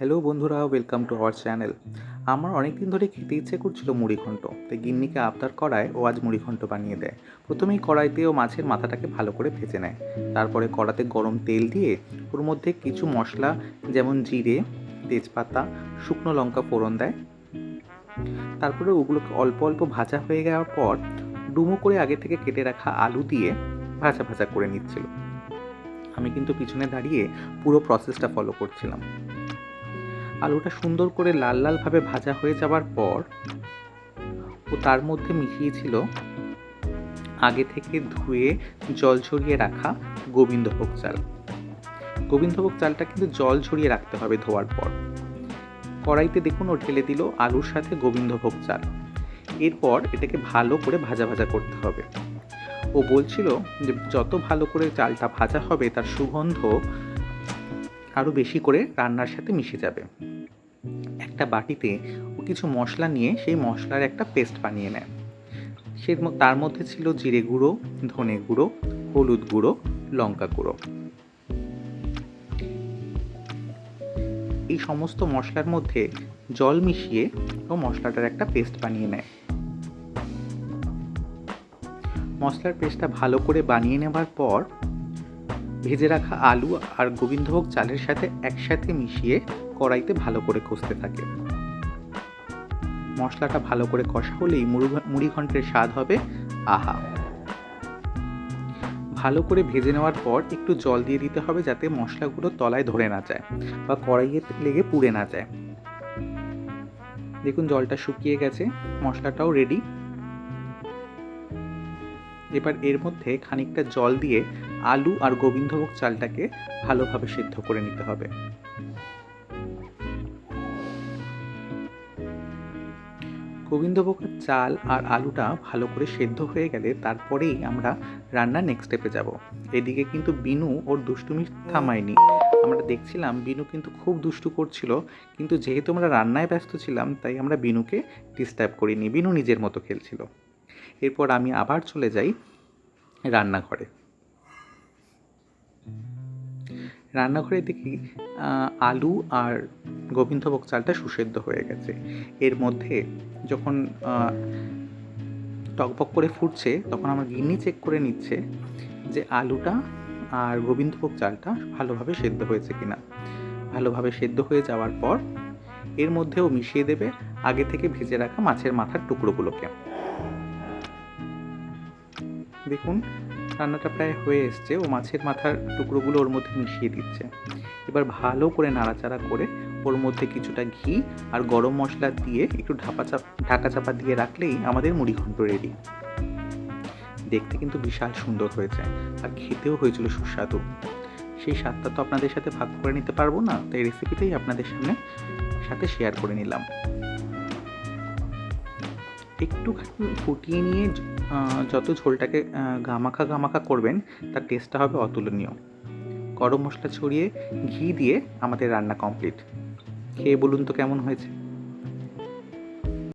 Hello বন্ধুরা welcome to our channel আমার অনেক দিন ধরে খেতে ইচ্ছে করছিল মুড়িঘণ্ট তাই গিন্নিকে আবদার করায় ও আজ মুড়িঘণ্ট বানিয়ে দেয়। প্রথমেই কড়াইতে ও মাছের মাথাটাকে ভালো করে ভেজে নেয়। তারপরে কড়াতে গরম তেল দিয়ে ওর মধ্যে কিছু মশলা, যেমন জিরে, তেজপাতা, শুকনো লঙ্কা ফোড়ন দেয়। তারপরে ওগুলোকে অল্প অল্প ভাজা হয়ে যাওয়ার পর ডুমো করে আগে থেকে কেটে রাখা আলু দিয়ে ভাজা ভাজা করে নিচ্ছিল। আমি কিন্তু পিছনে দাঁড়িয়ে পুরো প্রসেসটা ফলো করছিলাম। আলুটা সুন্দর করে লাল লালভাবে ভাজা হয়ে যাওয়ার পর ও তার মধ্যে মিশিয়েছিল আগে থেকে ধুয়ে জল ঝরিয়ে রাখা গোবিন্দভোগ চাল। গোবিন্দভোগ চালটা কিন্তু জল ঝরিয়ে রাখতে হবে ধোয়ার পর। কড়াইতে দেখুন ও ঢেলে দিল আলুর সাথে গোবিন্দভোগ চাল। এরপর এটাকে ভালো করে ভাজা ভাজা করতে হবে। ও বলছিল যে যত ভালো করে চালটা ভাজা হবে তার সুগন্ধ আরও বেশি করে রান্নার সাথে মিশে যাবে। একটা বাটিতে ও কিছু মশলা নিয়ে সেই মশলার একটা পেস্ট বানিয়ে নেয়। সে তার মধ্যে ছিল জিরে গুঁড়ো, ধনে গুঁড়ো, হলুদ গুঁড়ো, লঙ্কা গুঁড়ো। এই সমস্ত মশলার মধ্যে জল মিশিয়ে ও মশলাটার একটা পেস্ট বানিয়ে নেয়। মশলার পেস্টটা ভালো করে বানিয়ে নেবার পর ভেজে রাখা আলু আর গোবিন্দভোগ চালের সাথে একসাথে মিশিয়ে কড়াইতে ভালো করে কষতে থাকে। মশলাটা ভালো করে কষা হলেই মুড়ি ঘন্টের স্বাদ হবে আহা। ভালো করে ভেজে নেওয়ার পর একটু জল দিয়ে দিতে হবে যাতে মশলাগুলো তলায় ধরে না যায় বা কড়াইয়ে লেগে পুড়ে না যায়। দেখুন জলটা শুকিয়ে গেছে, মশলাটাও রেডি এবার এর মধ্যে খানিকটা জল দিয়ে আলু আর গোবিন্দভোগ চালটাকে ভালোভাবে সিদ্ধ করে নিতে হবে। গোবিন্দভোগের চাল আর আলুটা ভালো করে সেদ্ধ হয়ে গেলে তারপরেই আমরা রান্নার নেক্সট স্টেপে যাব। এদিকে কিন্তু বিনু ওর দুষ্টুমি থামায়নি। আমরা দেখছিলাম বিনু কিন্তু খুব দুষ্টু করছিল, কিন্তু যেহেতু আমরা রান্নায় ব্যস্ত ছিলাম, তাই আমরা বিনুকে ডিস্টার্ব করিনি। বিনু নিজের মতো খেলছিল। এরপর আমি আবার চলে যাই রান্নাঘরে। রান্নাঘরে দেখি আলু আর গোবিন্দভোগ চালটা সুসেদ্ধ হয়ে গেছে। এর মধ্যে যখন টকবক করে ফুটছে, তখন আমার গিন্নি চেক করে নিচ্ছে যে আলুটা আর গোবিন্দভোগ চালটা ভালোভাবে সেদ্ধ হয়েছে কিনা। ভালোভাবে সেদ্ধ হয়ে যাওয়ার পর এর মধ্যেও মিশিয়ে দেবে আগে থেকে ভেজে রাখা মাছের মাথার টুকরোগুলোকে। দেখুন, রান্নাটা প্রায় হয়ে এসছে। ও মাছের মাথার টুকরোগুলো ওর মধ্যে মিশিয়ে দিচ্ছে। এবার ভালো করে নাড়াচাড়া করে ওর মধ্যে কিছুটা ঘি আর গরম মশলা দিয়ে একটু ঢাপা চাপ, ঢাকা চাপা দিয়ে রাখলেই আমাদের মুড়ি ঘন্ট রেডি দেখতে কিন্তু বিশাল সুন্দর হয়েছে আর খেতেও হয়েছিল সুস্বাদু। সেই স্বাদটা তো আপনাদের সাথে ভাগ করে নিতে পারব না, তাই রেসিপিটাই আপনাদের সামনে, সাথে শেয়ার করে নিলাম। একটু ফুটিয়ে নিয়ে যত ঝোলটাকে গামাখা গামাখা করবেন, তার টেস্টটা হবে অতুলনীয়। গরম মশলা ছড়িয়ে ঘি দিয়ে আমাদের রান্না কমপ্লিট খেয়ে বলুন তো কেমন হয়েছে?